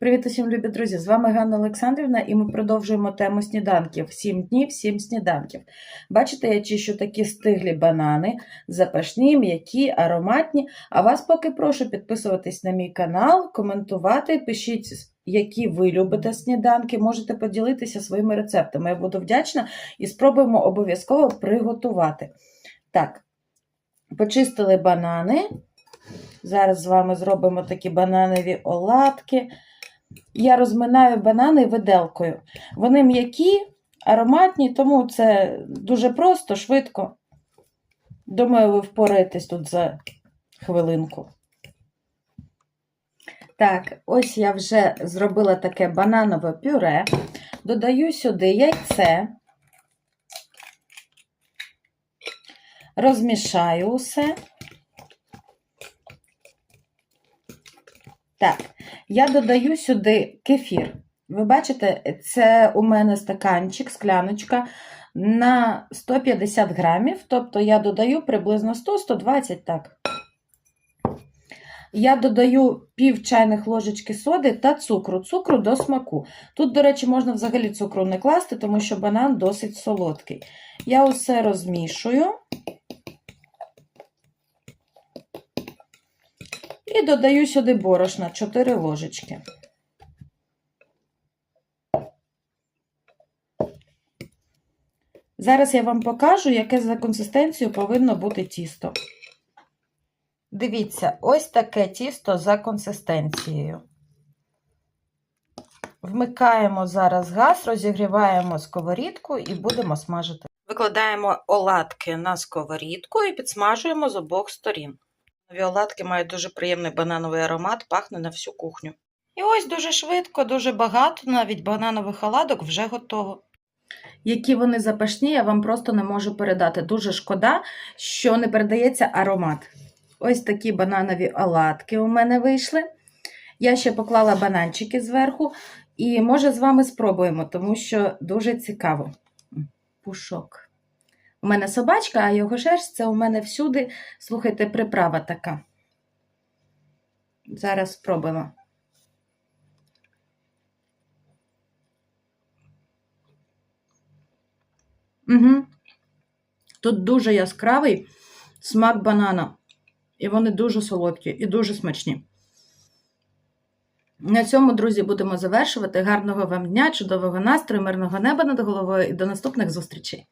Привіт усім, любі друзі! З вами Ганна Олександрівна, і ми продовжуємо тему сніданків. Сім днів, сім сніданків. Бачите, я чищу такі стиглі банани, запашні, м'які, ароматні. А вас поки прошу підписуватись на мій канал, коментувати, пишіть, які ви любите сніданки. Можете поділитися своїми рецептами. Я буду вдячна і спробуємо обов'язково приготувати. Так, почистили банани. Зараз з вами зробимо такі бананові оладки. Я розминаю банани виделкою. Вони м'які, ароматні, тому це дуже просто, швидко. Думаю, ви впораєтесь тут за хвилинку. Так, ось я вже зробила таке бананове пюре. Додаю сюди яйце, розмішаю усе. Так, я додаю сюди кефір. Ви бачите, це у мене стаканчик, скляночка на 150 грамів, тобто я додаю приблизно 100-120, так. Я додаю пів чайних ложечки соди та цукру, цукру до смаку. Тут, до речі, можна взагалі цукру не класти, тому що банан досить солодкий. Я усе розмішую. І додаю сюди борошна 4 ложечки. Зараз я вам покажу, яке за консистенцією повинно бути тісто. Дивіться, ось таке тісто за консистенцією. Вмикаємо зараз газ, розігріваємо сковорідку і будемо смажити. Викладаємо оладки на сковорідку і підсмажуємо з обох сторін. Нові оладки мають дуже приємний банановий аромат, пахне на всю кухню. І ось дуже швидко, дуже багато, навіть бананових оладок вже готово. Які вони запашні, я вам просто не можу передати. Дуже шкода, що не передається аромат. Ось такі бананові оладки у мене вийшли. Я ще поклала бананчики зверху, і, може, з вами спробуємо, тому що дуже цікаво. Пушок. У мене собачка, а його шерсть це у мене всюди, слухайте, приправа така. Зараз спробуємо. Угу. Тут дуже яскравий смак банана. І вони дуже солодкі і дуже смачні. На цьому, друзі, будемо завершувати. Гарного вам дня, чудового настрою, мирного неба над головою і до наступних зустрічей!